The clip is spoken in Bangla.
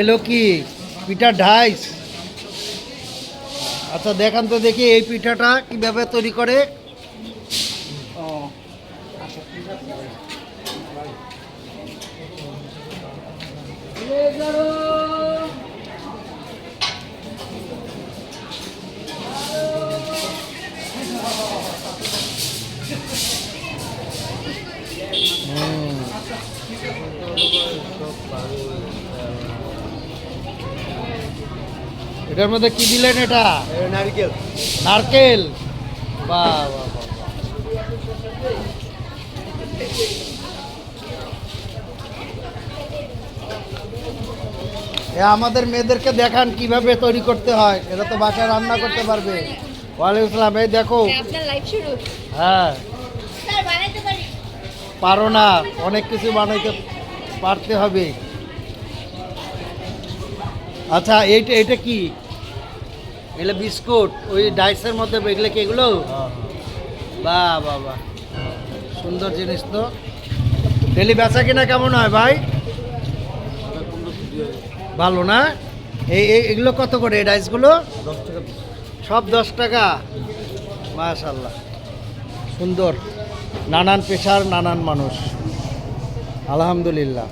এলো কি? পিঠা ঢাইস? আচ্ছা দেখান তো দেখি এই পিঠাটা কীভাবে তৈরি করে। হুম। এটার মধ্যে কি দিলেন এটা? নারকেল। নারকেল? বাহ বাহ বাহ, বাহ। এ আমাদের মেয়েদেরকে দেখান কীভাবে তৈরি করতে হয়। এরা তো বাসায় রান্না করতে পারবে। ওয়ালাইকুম আসসালাম এই দেখো। আপনার লাইভ শুরু। হ্যাঁ। স্যার বানাইতে পারি? পারো না। অনেক কিছু বানাইতে পারতে হবে। আচ্ছা এইটা এটা কি? এগুলো বিস্কুট, ওই ডাইসের মধ্যে এগুলো কি এগুলো? বাহ বাহ বাহ। সুন্দর জিনিস তো। ডেলি বেচা কিনা কেমন হয় ভাই? ভালো না? এই এগুলো কত করে এই ডাইসগুলো? সব দশ টাকা। মাশাল্লাহ সুন্দর। নানান পেশার নানান মানুষ। আলহামদুলিল্লাহ।